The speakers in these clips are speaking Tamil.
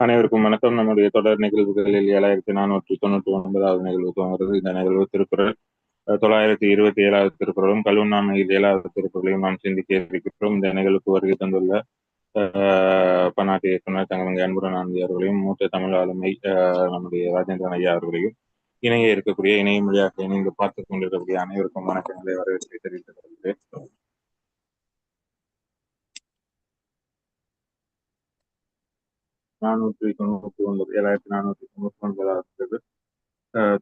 அனைவருக்கும் வணக்கம். நம்முடைய தொடர் நிகழ்வுகளில் ஏழாயிரத்தி நானூற்றி தொண்ணூற்றி ஒன்பதாவது நிகழ்வு துவங்குறது இந்த நிகழ்வு திருக்குறள் தொள்ளாயிரத்தி இருபத்தி ஏழாவது திருக்குறளும் கல்வநாமையில் ஏழாவது திருக்குறளையும் நாம் சிந்திக்க இருக்கிறோம் இந்த நிகழ்வுக்கு வருகை தந்துள்ள பன்னாட்டு இயக்குனர் தங்கமங்கை அன்புடன் ஆனந்தி அவர்களையும் மூத்த தமிழ் ஆளுமை நம்முடைய ராஜேந்திரன் ஐயா அவர்களையும் இணைய இருக்கக்கூடிய இணைய மொழியாக இணைந்து பார்த்துக் கொண்டிருக்கக்கூடிய அனைவருக்கும் வணக்கங்களை வரவேற்பை தெரிவித்துக் கொள்கிறேன். நானூற்றி தொண்ணூற்றி ஒன்பது ஏழாயிரத்தி நானூற்றி தொண்ணூற்றி ஒன்பதாவது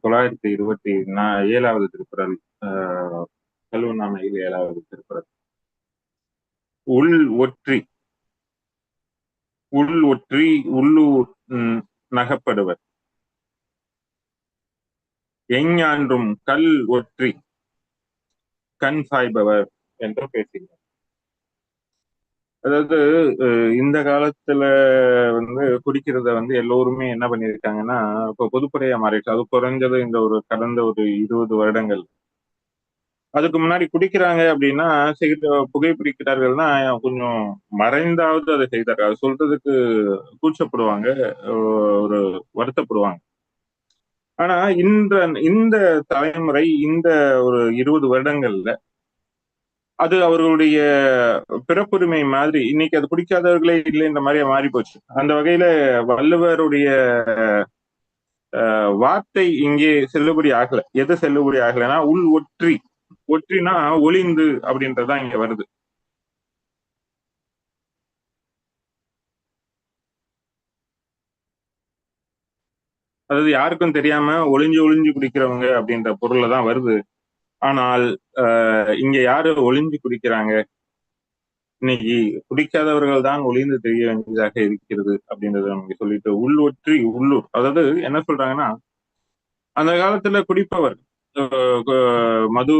தொள்ளாயிரத்தி இருபத்தி ஏழாவது திருக்குறள் கல்வநாமையில் ஏழாவது திருக்குறள். உள் ஒற்றி உள் ஒற்றி உள்ளூர் நகப்படுவர். எஞ்ஞான்றும் கல் ஒற்றி கண் சாய்பவர் என்று பேசுகிறார் அதாவது இந்த காலத்துல வந்து குடிக்கிறத வந்து எல்லோருமே என்ன பண்ணிருக்காங்கன்னா இப்போ பொதுப்படையா மாறிடுச்சு. அது குறைஞ்சது இந்த ஒரு கடந்த ஒரு இருபது வருடங்கள். அதுக்கு முன்னாடி குடிக்கிறாங்க அப்படின்னா புகைப்பிடிக்கிறார்கள்னா கொஞ்சம் மறைந்தாவது அதை செய்தார்கள். அது சொல்றதுக்கு கூச்சப்படுவாங்க ஒரு வருத்தப்படுவாங்க. ஆனா இந்த இந்த தலைமுறை இந்த ஒரு இருபது வருடங்கள்ல அது அவர்களுடைய பிறப்புரிமை மாதிரி இன்னைக்கு அது பிடிக்காதவர்களே இல்லை இந்த மாதிரியே மாறி போச்சு. அந்த வகையில வள்ளுவருடைய வார்த்தை இங்கே செல்லுபடி ஆகல. எது செல்லுபடி ஆகலைன்னா உள் ஒற்றி. ஒற்றினா ஒளிந்து அப்படின்றதுதான் இங்க வருது. அதாவது யாருக்கும் தெரியாம ஒளிஞ்சு ஒளிஞ்சு குடிக்கிறவங்க அப்படின்ற பொருள்ல தான் வருது. ஆனால் இங்க யாரு ஒளிஞ்சு குடிக்கிறாங்க? இன்னைக்கு குடிக்காதவர்கள் தான் ஒளிந்து தெரிய வேண்டியதாக இருக்கிறது அப்படின்றத நமக்கு சொல்லிட்டு உள்ளொற்றி உள்ளூர். அதாவது என்ன சொல்றாங்கன்னா அந்த காலத்துல குடிப்பவர் மது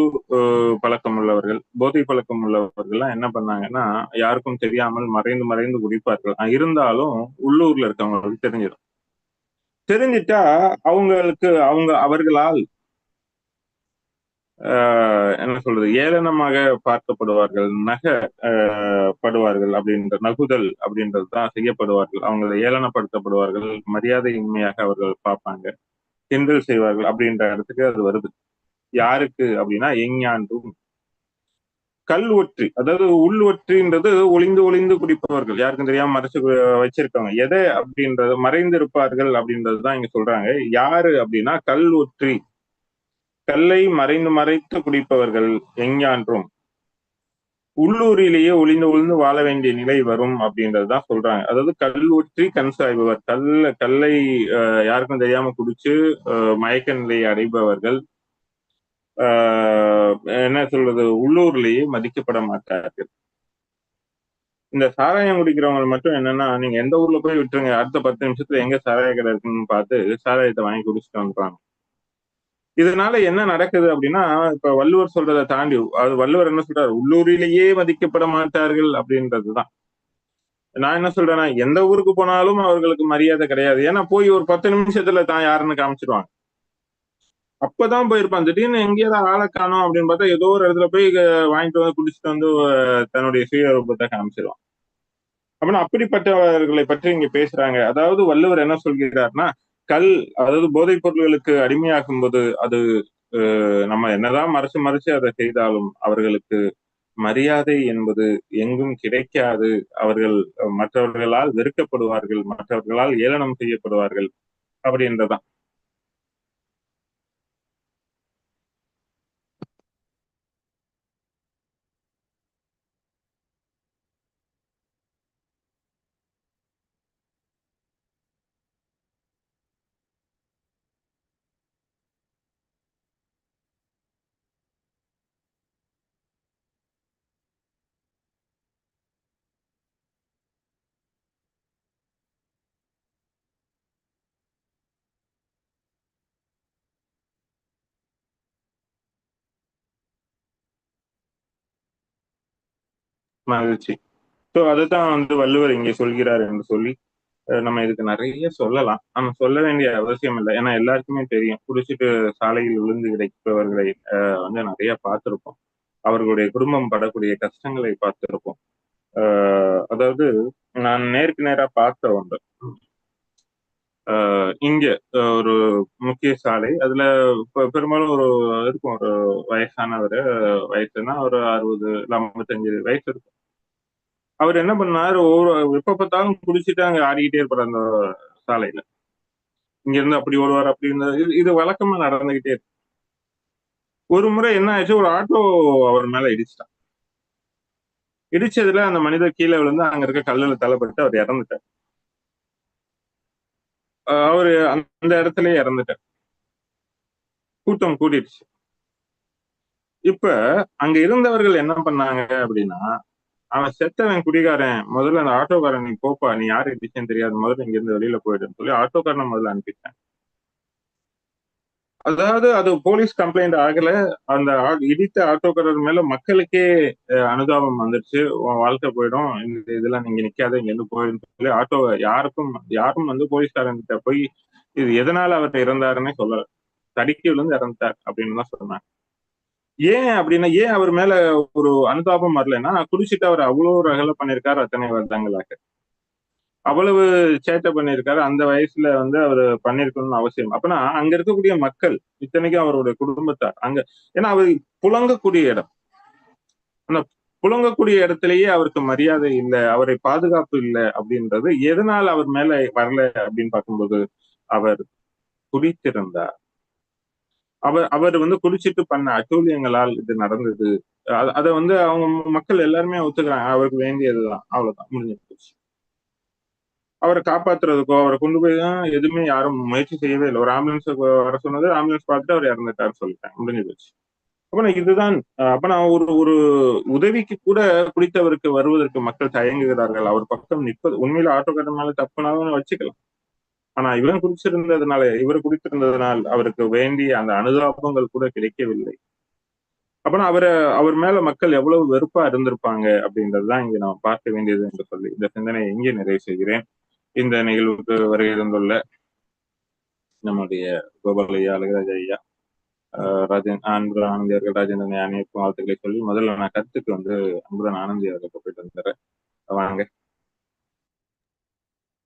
பழக்கம் உள்ளவர்கள் போதை பழக்கம் உள்ளவர்கள்லாம் என்ன பண்ணாங்கன்னா யாருக்கும் தெரியாமல் மறைந்து மறைந்து குடிப்பார்கள். இருந்தாலும் உள்ளூர்ல இருக்கவங்களுக்கு தெரிஞ்சிடும் தெரிஞ்சிட்டா அவங்களுக்கு அவங்க அவர்களால் என்ன சொல்றது ஏளனமாக பார்க்கப்படுவார்கள் நகை படுவார்கள் அப்படின்ற நகுதல் அப்படின்றது தான் செய்யப்படுவார்கள். அவங்களை ஏளனப்படுத்தப்படுவார்கள் மரியாதையின்மையாக அவர்கள் பார்ப்பாங்க கிண்டல் செய்வார்கள் அப்படின்ற இடத்துக்கு அது வருது. யாருக்கு அப்படின்னா எஞ்ஞாண்டும் கல் ஒற்றி அதாவது உள் ஒற்றின்றது ஒளிந்து ஒளிந்து குடிப்பவர்கள். யாருக்கும் தெரியாம மறைச்சு வச்சிருக்காங்க எதை அப்படின்றது மறைந்திருப்பார்கள் அப்படின்றதுதான் அப்படின்றது தான் இங்க சொல்றாங்க. யாரு அப்படின்னா கல் ஒற்றி. கல்லை மறைந்து மறைத்து குடிப்பவர்கள் எஞ்ஞான்றும். உள்ளூரிலேயே ஒளிந்து ஒளிந்து வாழ வேண்டிய நிலை வரும் அப்படின்றதுதான் சொல்றாங்க. அதாவது கல் ஊற்றி கண் சாய்பவர். கல்ல கல்லை யாருக்கும் தெரியாம குடிச்சு மயக்க நிலையை அடைபவர்கள் என்ன சொல்றது உள்ளூர்லேயே மதிக்கப்பட மாட்டார்கள். இந்த சாராயம் குடிக்கிறவங்க மட்டும் என்னன்னா நீங்க எந்த ஊர்ல போய் விட்டுருங்க அடுத்த பத்து நிமிஷத்துல எங்க சாராய கடை இருக்குன்னு பார்த்து சாராயத்தை வாங்கி குடிச்சிட்டு வந்துடுறாங்க இதனால என்ன நடக்குது அப்படின்னா இப்ப வள்ளுவர் சொல்றதை தாண்டி அது வள்ளுவர் என்ன சொல்றாரு? உள்ளூரிலேயே மதிக்கப்பட மாட்டார்கள் அப்படின்றதுதான். நான் என்ன சொல்றேன்னா எந்த ஊருக்கு போனாலும் அவர்களுக்கு மரியாதை கிடையாது. ஏன்னா போய் ஒரு பத்து நிமிஷத்துல தான் யாருன்னு காமிச்சிருவாங்க. அப்பதான் போயிருப்பான். திடீர்னு எங்கேயாவது ஆளை காணும் அப்படின்னு பார்த்தா ஏதோ ஒரு இடத்துல போய் வாங்கிட்டு வந்து குடிச்சிட்டு வந்து தன்னுடைய சுயரூபத்தை காமிச்சிருவான். அப்படின்னா அப்படிப்பட்டவர்களை பற்றி இங்க பேசுறாங்க. அதாவது வள்ளுவர் என்ன சொல்கிறார்னா கல் அதாவது போதைப் பொருள்களுக்கு அடிமையாகும் போது அது நம்ம என்னதான் மறைச்சு மறைச்சு அதை செய்தாலும் அவர்களுக்கு மரியாதை என்பது எங்கும் கிடைக்காது. அவர்கள் மற்றவர்களால் வெறுக்கப்படுவார்கள் மற்றவர்களால் ஏளனம் செய்யப்படுவார்கள் அப்படின்றதான். மகிழ்ச்சி. ஸோ அதைத்தான் வந்து வள்ளுவர் இங்கே சொல்கிறார் என்று சொல்லி நம்ம இதுக்கு நிறைய சொல்லலாம். நம்ம சொல்ல வேண்டிய அவசியம் இல்லை. ஏன்னா எல்லாருக்குமே தெரியும். குடிச்சிட்டு சாலையில் விழுந்து கிடைப்பவர்களை வந்து நிறைய பார்த்திருப்போம். அவர்களுடைய குடும்பம் படக்கூடிய கஷ்டங்களை பார்த்திருப்போம். அதாவது நான் நேருக்கு நேரா பார்த்த ஒன்று. இங்க ஒரு முக்கிய சாலை. அதுல பெரும்பாலும் ஒரு இருக்கும். ஒரு வயசானவர் வயசுனா ஒரு அறுபது இல்லை ஐம்பத்தஞ்சு வயசு இருக்கும். அவர் என்ன பண்ணாரு? ஒவ்வொரு எப்ப பார்த்தாலும் குடிச்சிட்டு அங்க ஆடிக்கிட்டே இருப்பார் அந்த சாலையில. இங்க இருந்து அப்படி ஓடுவார் அப்படி இருந்தது இது வழக்கமா நடந்துகிட்டே இருக்கு. ஒரு முறை என்ன ஆயிடுச்சு? ஒரு ஆட்டோ அவர் மேல இடிச்சிட்டான். இடிச்சதுல அந்த மனிதர் கீழே விழுந்து அங்க இருக்க கல்லுல தலைப்பட்டு அவர் இறந்துட்டார். அவரு அந்த இடத்துலயே இறந்துட்டார். கூட்டம் கூடிடுச்சு. இப்ப அங்க இருந்தவர்கள் என்ன பண்ணாங்க அப்படின்னா அவன் செத்தவன் குடிகாரன் முதல்ல அந்த ஆட்டோக்காரன் நீ போப்பா நீ யாரு? இடிச்சேன்னு தெரியாது. முதல்ல இங்க இருந்து வெளியில போயிடுன்னு சொல்லி ஆட்டோக்காரனை முதல்ல அனுப்பிட்டேன் அதாவது அது போலீஸ் கம்ப்ளைண்ட் ஆகல. அந்த இடித்த ஆட்டோக்காரர் மேல மக்களுக்கே அனுதாபம் வந்துருச்சு. வாழ்க்கை போயிடும். இந்த இதெல்லாம் நீங்க நிக்காத இங்க இருந்து போயிடும் சொல்லி ஆட்டோ யாருக்கும் யாரும் வந்து போலீஸ்காரங்கிட்ட போய் இது எதனால அவர் இறந்தாருன்னே சொல்லல. தடுக்கி விழுந்து இறந்தார் அப்படின்னு தான் சொன்னாங்க. ஏன் அப்படின்னா ஏன் அவர் மேல ஒரு அனுதாபம் வரலன்னா குடிச்சிட்டு அவர் அவ்வளவு ரகலை பண்ணிருக்காரு அத்தனை வருடங்களாக. அவ்வளவு சேட்டை பண்ணியிருக்காரு. அந்த வயசுல வந்து அவர் பண்ணிருக்கணும்னு அவசியம். அப்பனா அங்க இருக்கக்கூடிய மக்கள் இத்தனைக்கும் அவருடைய குடும்பத்தார் அங்க ஏன்னா அவர் புழங்கக்கூடிய இடம். அந்த புழங்கக்கூடிய இடத்திலேயே அவருக்கு மரியாதை இல்லை அவரை பாதுகாப்பு இல்லை அப்படின்றது எதனால் அவர் மேல வரல அப்படின்னு பார்க்கும்போது அவர் குடித்திருந்தார். அவர் அவர் வந்து குடிச்சிட்டு பண்ண அட்டூழியங்களால் இது நடந்தது. அதை வந்து அவங்க மக்கள் எல்லாருமே ஒத்துக்கிறாங்க. அவருக்கு வேண்டியதுதான். அவ்வளவுதான். முடிஞ்சு போச்சு அவரை காப்பாத்துறதுக்கோ அவரை கொண்டு போய் தான் எதுவுமே யாரும் முயற்சி செய்யவே இல்லை. ஒரு ஆம்புலன்ஸ் வர சொன்னது ஆம்புலன்ஸ் பார்த்துட்டு அவர் இறந்துட்டாரு சொல்லிட்டேன். முடிஞ்சு போச்சு. அப்ப இதுதான் அப்ப நான் ஒரு ஒரு உதவிக்கு கூட குடித்தவருக்கு வருவதற்கு மக்கள் தயங்குகிறார்கள். அவர் பக்கம் நிற்பது உண்மையில ஆட்டோக்காரன் மேல தப்புனாலும் வச்சுக்கலாம். ஆனா இவன் குடிச்சிருந்ததுனால இவர் குடித்திருந்ததுனால் அவருக்கு வேண்டிய அந்த அனுதாபங்கள் கூட கிடைக்கவில்லை. அப்பனா அவரை அவர் மேல மக்கள் எவ்வளவு வெறுப்பா இருந்திருப்பாங்க அப்படின்றதுதான் இங்க நான் பார்க்க வேண்டியது என்று சொல்லி இந்த சிந்தனையை இங்கே நிறைவு செய்கிறேன். இந்த நிகழ்வுக்கு வருகை தந்துள்ள நம்முடைய கோபால் ஐயா அழகராஜ ஐயா ராஜன் அன்புடன் ஆனந்தியர்கள் ராஜேந்திரன் வாழ்த்துக்களை சொல்லி முதல்ல நான் கருத்துக்கு வந்து அன்புடன் ஆனந்தி போயிட்டு வந்துடுறேன் வாங்க.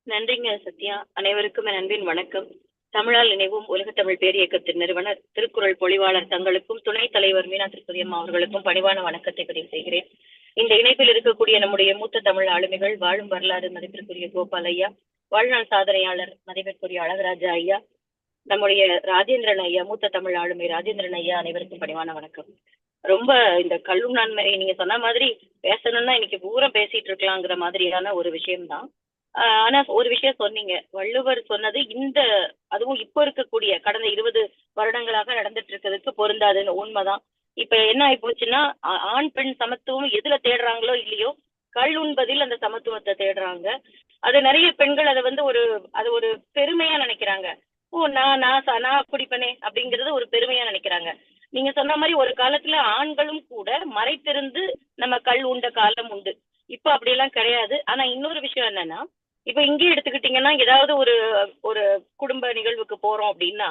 நன்றிங்க சத்யா. அனைவருக்கும் என் அன்பின் வணக்கம். தமிழால் நினைவும் உலக தமிழ் பேரியக்கத்தின் நிறுவனர் திருக்குறள் பொழிவாளர் தங்களுக்கும் துணைத் தலைவர் மீனா திருப்பதி அம்மா அவர்களுக்கும் பணிவான வணக்கத்தை பதிவு செய்கிறேன். இந்த இணைப்பில் இருக்கக்கூடிய நம்முடைய மூத்த தமிழ் ஆளுமைகள் வாழும் வரலாறு மதிப்பிற்குரிய கோபால் ஐயா வாழ்நாள் சாதனையாளர் மதிப்பிற்குரிய அழகராஜா ஐயா நம்முடைய ராஜேந்திரன் ஐயா மூத்த தமிழ் ஆளுமை ராஜேந்திரன் ஐயா அனைவருக்கும் பணிவான வணக்கம். ரொம்ப இந்த கல்லும் நன்மை நீங்க சொன்ன மாதிரி பேசணும்னா இன்னைக்கு பூரா பேசிட்டு இருக்கலாங்கிற மாதிரியான ஒரு விஷயம்தான். ஆனா ஒரு விஷயம் சொன்னீங்க. வள்ளுவர் சொன்னது இந்த அதுவும் இப்போ இருக்கக்கூடிய கடந்த இருபது வருடங்களாக நடந்துட்டு இருக்கிறதுக்கு பொருந்தாதுன்னு உண்மைதான். இப்ப என்ன ஆகி போச்சுன்னா ஆண் பெண் சமத்துவம் எதுல தேடுறாங்களோ இல்லையோ கல் உண்பதில் அந்த சமத்துவத்தை தேடுறாங்க. அது நிறைய பெண்கள் அதை வந்து ஒரு அது ஒரு பெருமையா நினைக்கிறாங்க. ஓ நான் நான் நான் குடிப்பனே அப்படிங்கறது ஒரு பெருமையா நினைக்கிறாங்க. நீங்க சொன்ன மாதிரி ஒரு காலத்துல ஆண்களும் கூட மறைத்திருந்து நம்ம கல் உண்ட காலம் உண்டு. இப்ப அப்படியெல்லாம் கிடையாது. ஆனா இன்னொரு விஷயம் என்னன்னா இப்ப இங்கே எடுத்துக்கிட்டீங்கன்னா ஏதாவது ஒரு ஒரு குடும்ப நிகழ்வுக்கு போறோம் அப்படின்னா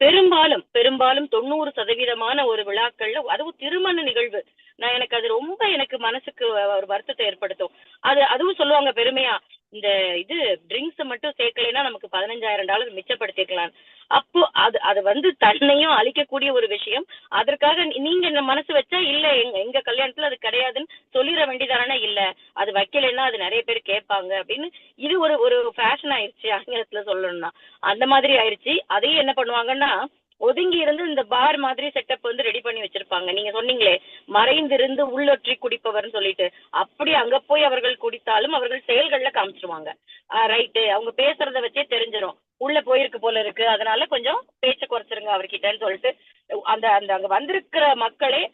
பெரும்பாலும் பெரும்பாலும் தொண்ணூறு சதவீதமான ஒரு விழாக்கள்ல அதுவும் திருமண நிகழ்வு. நான் எனக்கு அது ரொம்ப எனக்கு மனசுக்கு ஒரு வருத்தத்தை ஏற்படுத்தும். அது அதுவும் சொல்லுவாங்க பெருமையா இந்த இது ட்ரிங்க்ஸ் மட்டும் சேர்க்கலைன்னா நமக்கு பதினஞ்சாயிரம் டாலர் மிச்சப்படுத்திக்கலாம் அப்போ அது அது வந்து தன்னையும் அழிக்கக்கூடிய ஒரு விஷயம். அதற்காக நீங்க என்ன மனசு வச்சா இல்ல எங்க எங்க கல்யாணத்துல அது கிடையாதுன்னு சொல்லிட வேண்டியதானே இல்ல. அது வைக்கலைன்னா அது நிறைய பேர் கேட்பாங்க அப்படின்னு இது ஒரு ஒரு ஃபேஷன் ஆயிடுச்சு ஆங்கிலத்துல சொல்லணும்னா. அந்த மாதிரி ஆயிடுச்சு அதையும் என்ன பண்ணுவாங்கன்னா ஒதுங்கி இருந்து இந்த பார் மாதிரி செட்டப் வந்து ரெடி பண்ணி வச்சிருப்பாங்க. நீங்க சொன்னீங்களே மறைந்திருந்து உள்ளொற்றி குடிப்பவர்னு சொல்லிட்டு. அப்படி அங்க போய் அவர்கள் குடித்தாலும் அவர்கள் செயல்கள்ல காமிச்சிருவாங்க. ரைட்டு அவங்க பேசுறத வச்சே தெரிஞ்சிடும் உள்ள போயிருக்கு போல இருக்கு. அதனால கொஞ்சம் பேச்ச குறைச்சிருங்க அவர்கிட்டன்னு சொல்லிட்டு அந்த அந்த அங்க வந்திருக்கிற மக்களே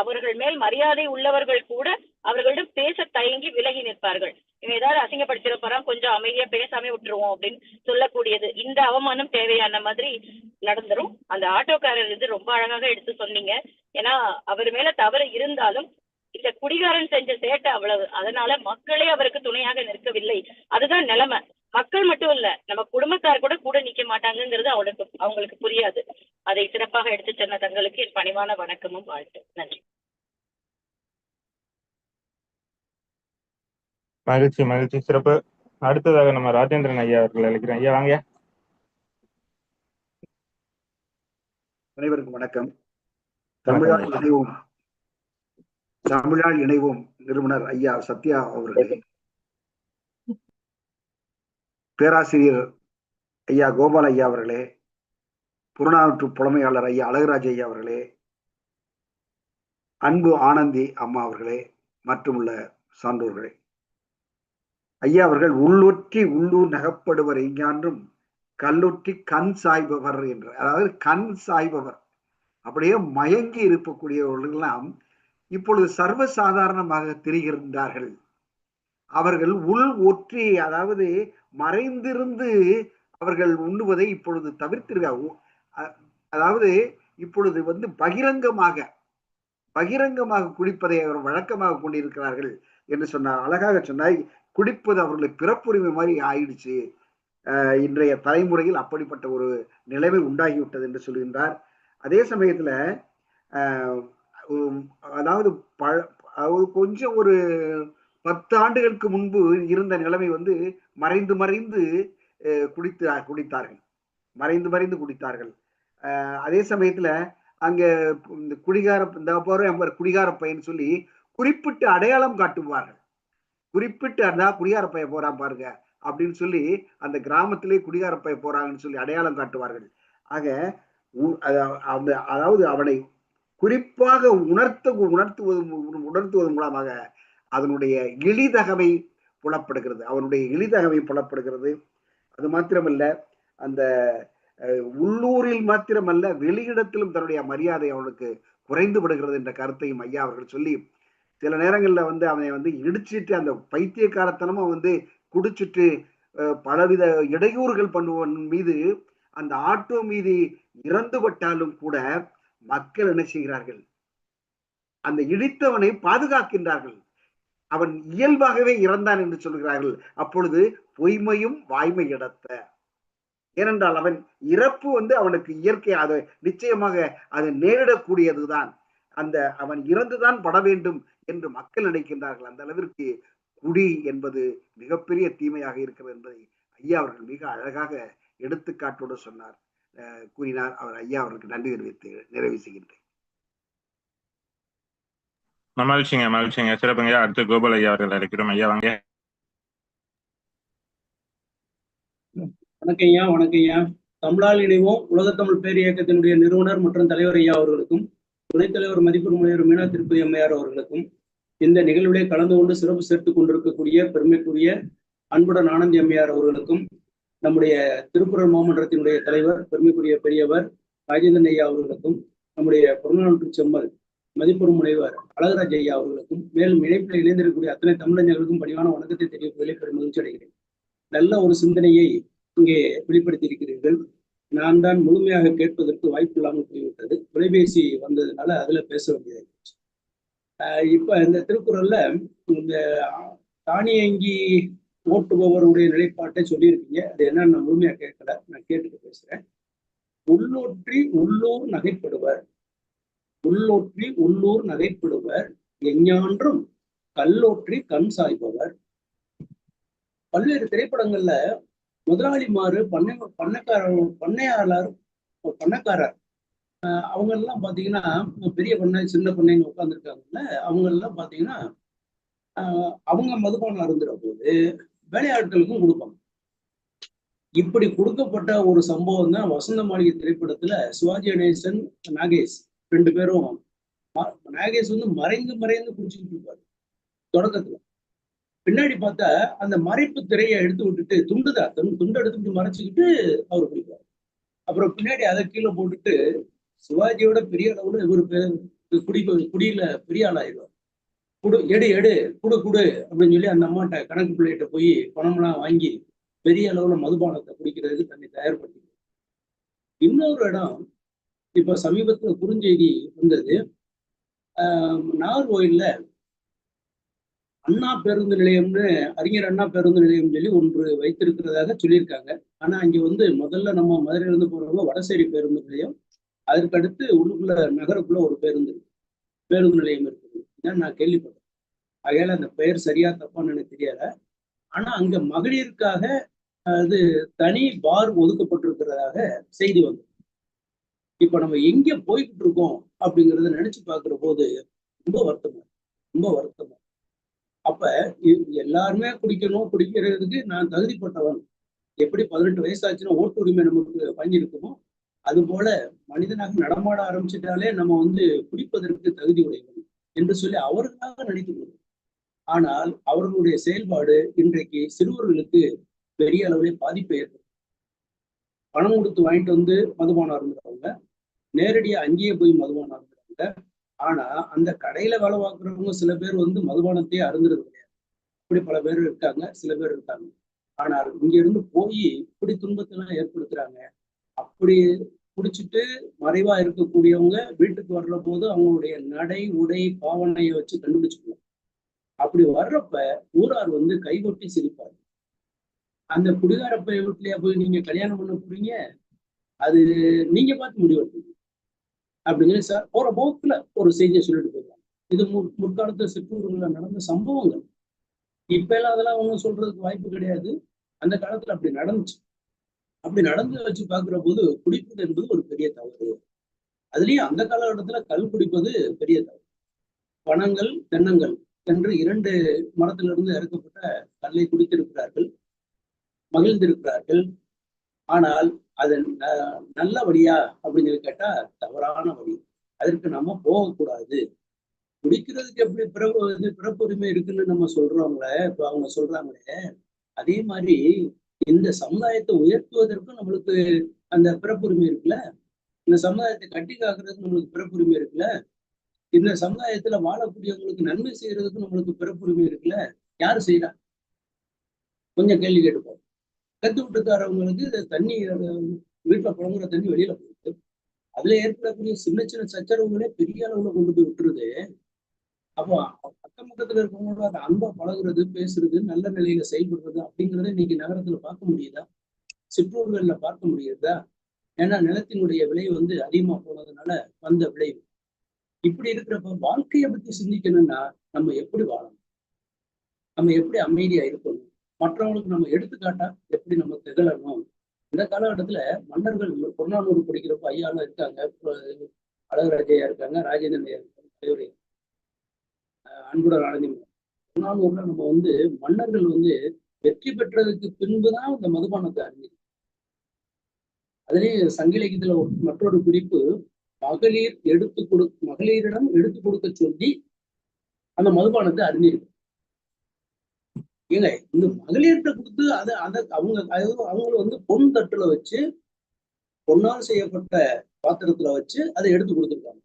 அவர்கள் மேல் மரியாதை உள்ளவர்கள் கூட அவர்களிடம் பேச தயங்கி விலகி நிற்பார்கள். இவன் ஏதாவது அசிங்கப்படுத்திட போறான் கொஞ்சம் அமைதியா பேசாம விட்டுருவோம் அப்படின்னு சொல்லக்கூடியது. இந்த அவமானம் தேவையான மாதிரி நடந்துரும். அந்த ஆட்டோக்காரர் இது ரொம்ப அழகாக எடுத்து சொன்னீங்க. ஏன்னா அவர் மேல தவறு இருந்தாலும் இந்த குடிகாரன் செஞ்ச சேட்டை அவ்வளவு. அதனால மக்களே அவருக்கு துணையாக நிற்கவில்லை. அதுதான் நிலைமை. மக்கள் மட்டும் இல்ல நம்ம குடும்பத்தார் கூட கூட நிக்க மாட்டாங்கிறது அவனுக்கு அவங்களுக்கு புரியாது. அதை சிறப்பாக எடுத்து சென்ற தங்களுக்கு என் பணிவான வணக்கமும் வாழ்த்து. நன்றி. மகிழ்ச்சி மகிழ்ச்சி. சிறப்பு. அடுத்ததாக நம்ம ராஜேந்திரன் ஐயா அவர்கள் அழைக்கிறேன். ஐயா வாங்க அனைவருக்கும் வணக்கம். தமிழ்நாடு தமிழால் இணைவோம் நிறுவனர் ஐயா சத்யா அவர்களே. பேராசிரியர் ஐயா கோபால் ஐயா அவர்களே புறநானூற்று புலமையாளர் ஐயா அழகராஜ் ஐயா அவர்களே அன்பு ஆனந்தி அம்மா அவர்களே மற்றும் உள்ள சான்றோர்களே. ஐயா அவர்கள் உள்ளொற்றி உள்ளூர் நகப்படுவர் எங்கான்றும் கல்லொற்றி கண் சாய்பவர் என்று அதாவது கண் சாய்பவர். அப்படியே மயங்கி இருக்கக்கூடியவர்கள் எல்லாம் இப்பொழுது சர்வசாதாரணமாக தெரிகின்றார்கள். அவர்கள் உள் ஒற்றி அதாவது மறைந்திருந்து அவர்கள் உண்ணுவதை இப்பொழுது தவிர்த்திருக்க அதாவது இப்பொழுது வந்து பகிரங்கமாக பகிரங்கமாக குடிப்பதை அவர் வழக்கமாக கொண்டிருக்கிறார்கள் என்று சொன்னார். அழகாக சொன்னால் குடிப்பது அவர்களுக்கு பிறப்புரிமை மாதிரி ஆயிடுச்சு. இன்றைய தலைமுறையில் அப்படிப்பட்ட ஒரு நிலைமை உண்டாகிவிட்டது என்று சொல்கின்றார். அதே சமயத்துல அதாவது பழ கொஞ்சம் ஒரு பத்து ஆண்டுகளுக்கு முன்பு இருந்த நிலைமை வந்து மறைந்து மறைந்து குடித்து குடித்தார்கள். மறைந்து மறைந்து குடித்தார்கள். அதே சமயத்துல அங்க இந்த குடிகார இந்த போற குடிகார பையன் சொல்லி குறிப்பிட்டு அடையாளம் காட்டுவார்கள். குறிப்பிட்டு அதான் குடிகார பைய போறான் பாருங்க அப்படின்னு சொல்லி அந்த கிராமத்திலே குடிகார பைய போறாங்கன்னு சொல்லி அடையாளம் காட்டுவார்கள். ஆக அந்த அதாவது அவனை குறிப்பாக உணர்த்து உணர்த்துவது உணர்த்துவதன் மூலமாக அதனுடைய இழிதகமை புலப்படுகிறது. அவனுடைய இழிதகமை புலப்படுகிறது. அது மாத்திரமல்ல அந்த உள்ளூரில் மாத்திரமல்ல வெளியிடத்திலும் தன்னுடைய மரியாதை அவனுக்கு குறைந்து விடுகிறது என்ற கருத்தையும் ஐயா அவர்கள் சொல்லி சில நேரங்களில் வந்து அவனை வந்து இடிச்சிட்டு அந்த பைத்தியக்காரத்தனமும் வந்து குடிச்சிட்டு பலவித இடையூறுகள் பண்ணுவன் மீது அந்த ஆட்டோ மீது இறந்து பட்டாலும் கூட மக்கள் என்ன செய்கிறார்கள்? அந்த இடித்தவனை பாதுகாக்கின்றார்கள். அவன் இயல்பாகவே இறந்தான் என்று சொல்கிறார்கள். அப்பொழுது பொய்மையும் வாய்மை இடத்த. ஏனென்றால் அவன் இறப்பு வந்து அவனுக்கு இயற்கை அது நிச்சயமாக அது நேரிடக்கூடியதுதான். அந்த அவன் இறந்துதான் பட வேண்டும் என்று மக்கள் நினைக்கின்றார்கள். அந்த அளவிற்கு குடி என்பது மிகப்பெரிய தீமையாக இருக்கிறது என்பதை ஐயா அவர்கள் மிக அழகாக எடுத்துக்காட்டோடு சொன்னார். கூறினார். அவர் ஐயா அவர்களுக்கு நன்றி தெரிவித்து நிறைவு செய்கின்றேன். மகிழ்ச்சிங்க மகிழ்ச்சிங்க. சிறப்புங்க. அடுத்து கோபால் ஐயா அவர்கள் இருக்கிறோம் ஐயா வாங்க. வணக்கம் ஐயா வணக்கம் ஐயா. தமிழால் இணைவோம். உலகத்தமிழ் பேர் இயக்கத்தினுடைய நிறுவனர் மற்றும் தலைவர் ஐயா அவர்களுக்கும் துணைத் தலைவர் மதிப்பு முனைவர் மீனா திருப்பதி அம்மையார் அவர்களுக்கும் இந்த நிகழ்விலே கலந்து கொண்டு சிறப்பு சேர்த்துக் கொண்டிருக்கக்கூடிய பெருமைக்குரிய அன்புடன் ஆனந்தி அம்மையார் அவர்களுக்கும் நம்முடைய திருக்குறள் மாமன்றத்தினுடைய தலைவர் பெருமைக்குரிய பெரியவர் ராஜேந்திரன் ஐயா அவர்களுக்கும் நம்முடைய புறநானூற்று செம்மல் மதிப்பெரும் முனைவர் அழகராஜ் ஐயா அவர்களுக்கும் மேலும் இணைப்பில் இணைந்திருக்கக்கூடிய அத்தனை தமிழர்களுக்கும் பணிவான வணக்கத்தை தெரிவிப்பதிலே பெரும் மகிழ்ச்சி அடைகிறேன். நல்ல ஒரு சிந்தனையை இங்கே வெளிப்படுத்தி இருக்கிறீர்கள் நான் தான் முழுமையாக கேட்பதற்கு வாய்ப்பு இல்லாமல் போய்விட்டது. தொலைபேசி வந்ததுனால அதுல பேச வேண்டியதாகிடுச்சு இப்ப இந்த திருக்குறள்ல இந்த தானியங்கி ஓட்டுபவருடைய நிலைப்பாட்டை சொல்லியிருக்கீங்க. அது என்னன்னு நான் முழுமையா கேட்கல. நான் கேட்டுட்டு பேசுறேன். உள்ளூற்றி உள்ளூர் நகைப்படுவர். உள்ளூற்றி உள்ளூர் நகைப்படுவர். எஞ்ஞான்றும் கல்லோற்றி கண் சாய்பவர். பல்வேறு திரைப்படங்கள்ல முதலாளிமாறு பண்ணை பண்ணக்கார பண்ணையாளர் பண்ணக்காரர். அவங்க எல்லாம் பாத்தீங்கன்னா பெரிய பண்ணை சின்ன பண்ணைன்னு உட்காந்துருக்காங்கல்ல அவங்க எல்லாம் பாத்தீங்கன்னா அவங்க மதுபானம் அருந்துற போது வேலையாட்களுக்கும் கொடுப்பாங்க இப்படி கொடுக்கப்பட்ட ஒரு சம்பவம் தான் வசந்த மாளிகை திரைப்படத்துல சிவாஜி கணேசன் நாகேஷ் ரெண்டு பேரும் நாகேஷ் வந்து மறைந்து மறைந்து குடிச்சுக்கிட்டு இருப்பாரு தொடக்கத்துல. பின்னாடி பார்த்தா அந்த மறைப்பு திரையை எடுத்து விட்டுட்டு துண்டுதா துண்டு எடுத்துக்கிட்டு மறைச்சுக்கிட்டு அவர் குடிப்பார். அப்புறம் பின்னாடி அதை கீழே போட்டுட்டு சிவாஜியோட பெரிய அளவுல இவர் குடி குடியில பெரிய ஆளாயிடுவார். குடு எடு எடு குடு குடு அப்படின்னு சொல்லி அந்த அம்மாட்ட கணக்கு பிள்ளைகிட்ட போய் பணம்லாம் வாங்கி பெரிய அளவுல மதுபானத்தை குடிக்கிறதுக்கு தன்னை தயார்படுத்தி இன்னொரு இடம் இப்ப சமீபத்துல குறுஞ்செய்தி வந்தது. நாகர்கோயில்ல அண்ணா பேருந்து நிலையம்னு அறிஞர் அண்ணா பேருந்து நிலையம் சொல்லி ஒன்று வைத்திருக்கிறதாக சொல்லியிருக்காங்க. ஆனா அங்க வந்து முதல்ல நம்ம மதுரையிலிருந்து போறவங்க வடசேரி பேருந்து நிலையம். அதற்கடுத்து உள்ளுக்குள்ள நகருக்குள்ள ஒரு பேருந்து பேருந்து நிலையம் இருக்கு. இதான் நான் கேள்விப்பட்டேன். ஆகையால அந்த பெயர் சரியா தப்பான்னு எனக்கு தெரியல. ஆனா அங்க மகளிருக்காக அது தனி பார் ஒதுக்கப்பட்டிருக்கிறதாக செய்தி வந்தது. இப்ப நம்ம எங்க போய்கிட்டு இருக்கோம் அப்படிங்கறத நினைச்சு பார்க்கிற போது ரொம்ப வருத்தமா ரொம்ப வருத்தமா. அப்ப எல்லாருமே குடிக்கணும் குடிக்கிறதுக்கு நான் தகுதிப்பட்டவன். எப்படி பதினெட்டு வயசாச்சுன்னா ஓட்டு உரிமை நமக்கு வாங்கியிருக்குமோ அது போல மனிதனாக நடமாட ஆரம்பிச்சிட்டாலே நம்ம வந்து குடிப்பதற்கு தகுதி உடையவன். என்று சொல்லி அவருக்காக நினைத்துக் ஆனால் அவர்களுடைய செயல்பாடு இன்றைக்கு சிறுவர்களுக்கு பெரிய அளவிலே பாதிப்பை ஏற்படும் பணம் கொடுத்து வாங்கிட்டு வந்து மதுபானம் இருந்தவங்க நேரடியா அங்கேயே போய் மதுபானம் இருந்தவங்க ஆனா அந்த கடையில வேலை பார்க்குறவங்க சில பேர் வந்து மதுபானத்தையே அருந்துறது கிடையாது. இப்படி பல பேர் இருக்காங்க சில பேர் இருக்காங்க. ஆனால் இங்க இருந்து போய் இப்படி துன்பத்தெல்லாம் ஏற்படுத்துறாங்க. அப்படி குடிச்சிட்டு மறைவா இருக்கக்கூடியவங்க வீட்டுக்கு வர்ற போது அவங்களுடைய நடை உடை பாவனையை வச்சு கண்டுபிடிச்சுக்குவோம். அப்படி வர்றப்ப ஊரார் வந்து கைகொட்டி சிரிப்பார். அந்த குடிகாரப்பை வீட்லயா போய் நீங்க கல்யாணம் பண்ண போறீங்க? அது நீங்க பார்த்து முடிவெடுப்பீங்க அப்படின்னு சார் போற போக்குல ஒரு செய்தியை சொல்லிட்டு போயிடுவாங்க இது முற்காலத்து சிற்றூர்கள்ல நடந்த சம்பவங்கள். இப்ப எல்லாம் அதெல்லாம் அவங்க சொல்றதுக்கு வாய்ப்பு கிடையாது. அந்த காலத்துல அப்படி நடந்துச்சு. அப்படி நடந்து வச்சு பாக்குற போது குடிப்பது என்பது ஒரு பெரிய தவறு. அதுலயும் அந்த காலகட்டத்துல கல் குடிப்பது பெரிய தவறு. பணங்கள் தென்னங்கள் என்று இரண்டு மரத்திலிருந்து இறக்கப்பட்ட கல்லை குடித்திருக்கிறார்கள் மகிழ்ந்திருக்கிறார்கள். ஆனால் அது ந- நல்ல வழியா அப்படின்னு சொல்லி கேட்டா தவறான வழி. அதற்கு நம்ம போகக்கூடாது. குடிக்கிறதுக்கு எப்படி பிறப்பு வந்து பிறப்புரிமை இருக்குன்னு நம்ம சொல்றோம்ல இப்ப அவங்க சொல்றாங்களே அதே மாதிரி இந்த சமுதாயத்தை உயர்த்துவதற்கும் நம்மளுக்கு அந்த பிறப்புரிமை இருக்குல்ல? இந்த சமுதாயத்தை கட்டி காக்குறதுக்கு நம்மளுக்கு பிறப்புரிமை இருக்குல்ல? இந்த சமுதாயத்துல வாழக்கூடியவங்களுக்கு நன்மை செய்யறதுக்கு நம்மளுக்கு பிறப்புரிமை இருக்குல்ல? யாரு செய்யறா கொஞ்சம் கேள்வி கேட்டுப்போம். கத்து விட்டுக்காரவங்களுக்கு இந்த தண்ணி வீட்டுல புழங்குற தண்ணி வெளியில போகுது. அதுல ஏற்படக்கூடிய சின்ன சின்ன சச்சரவுகளே பெரிய அளவுல கொண்டு போய் விட்டுருது. அப்போ அக்கம் இருக்கிறவங்களோட இருக்கவங்களோட அந்த அன்பா பழகுறது பேசுறது நல்ல நிலையில செயல்படுறது அப்படிங்கறத இன்னைக்கு நகரத்துல பார்க்க முடியுதா? சிற்றூர்கள்ல பார்க்க முடியுதா? ஏன்னா நிலத்தினுடைய விலை வந்து அதிகமா போனதுனால வந்த விளைவு. இப்படி இருக்கிறப்ப வாழ்க்கையை பத்தி சிந்திக்கணும்னா நம்ம எப்படி வாழணும்? நம்ம எப்படி அமைதியா இருக்கணும்? மற்றவங்களுக்கு நம்ம எடுத்துக்காட்டா எப்படி நம்ம திகழணும்? இந்த காலகட்டத்துல மன்னர்கள் புறநானூறு படிக்கிறப்ப ஐயாலாம் இருக்காங்க. அழகராஜையா இருக்காங்க ராஜேந்திரன் ஐயா இருக்காங்க அன்புடன் ஐயா, அஹ் அன்புடன் நம்ம வந்து மன்னர்கள் வந்து வெற்றி பெற்றதுக்கு பின்புதான் இந்த மதுபானத்தை அறிஞர். அதுலயே சங்க இலக்கியத்துல ஒரு மற்றொரு குறிப்பு மகளிர் எடுத்து கொடு மகளிரிடம் எடுத்து கொடுக்க சொல்லி அந்த மதுபானத்தை அறிஞ்சிருக்கு ஏங்க இந்த மகளிர்கிட்ட கொடுத்து அதை அதை அவங்க அவங்கள வந்து பொன் தட்டுல வச்சு பொன்னால் செய்யப்பட்ட பாத்திரத்துல வச்சு அதை எடுத்து கொடுத்துருக்காங்க.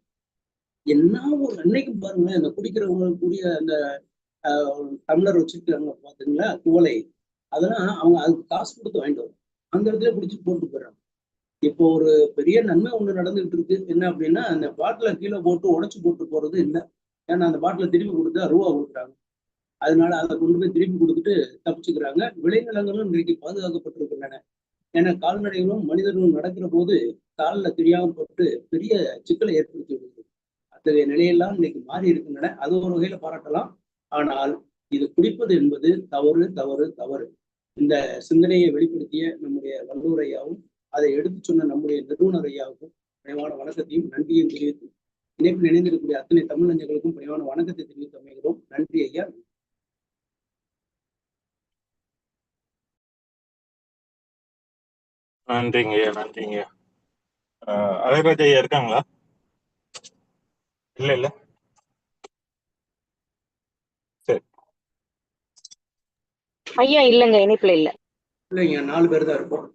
என்ன ஒரு அன்னைக்கும் பாருங்களேன் அந்த இந்த கூடிய அந்த டம்ளர் வச்சிருக்காங்க பாத்தீங்களா குவலை அதெல்லாம் அவங்க அதுக்கு காசு கொடுத்து வாங்கிட்டு வரும். அந்த இடத்துல பிடிச்சி போட்டு போயிடுறாங்க. இப்போ ஒரு பெரிய நன்மை ஒன்று நடந்துகிட்டு இருக்கு. என்ன அப்படின்னா அந்த பாட்டில கீழே போட்டு உடச்சு போட்டு போறது இல்லை. ஏன்னா அந்த பாட்டில திருப்பி கொடுத்தா ரூபா கொடுக்குறாங்க. அதனால அதை கொண்டு போய் திருப்பி கொடுத்துட்டு தப்பிச்சுக்கிறாங்க. விளைநிலங்களும் இன்றைக்கு பாதுகாக்கப்பட்டிருக்கின்றன. ஏன்னா கால்நடைகளும் மனிதர்களும் நடக்கிற போது காலில் தெரியாம பட்டு பெரிய சிக்கலை ஏற்படுத்தி விடுது அத்தகைய நிலையெல்லாம் இன்னைக்கு மாறி இருக்கின்றன. அது ஒரு வகையில பாராட்டலாம். ஆனால் இது குடிப்பது என்பது தவறு தவறு தவறு. இந்த சிந்தனையை வெளிப்படுத்திய நம்முடைய வல்லூர் ஐயாவும் அதை எடுத்து சொன்ன நம்முடைய நிறுவனர் ஐயாவுக்கும் பணிவான வணக்கத்தையும் நன்றியையும் தெரிவித்து இணைப்பில் இணைந்திருக்கக்கூடிய அத்தனை தமிழஞ்சங்களுக்கும் பணிவான வணக்கத்தை தெரிவித்து அமைகிறோம் நன்றி ஐயா. நன்றிங்க ஐயா நன்றிங்க அழகராஜ் ஐயா இருக்காங்களா? இல்ல இல்ல. ஐயா இல்லங்க இணைப்புல இல்ல. இல்லைங்க நாலு பேர் தான் இருப்போம்.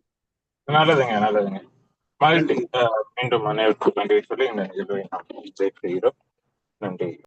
நல்லதுங்க நல்லதுங்க. மீண்டும் அனைவருக்கும் நன்றி சொல்லி செய்கிறோம். நன்றி.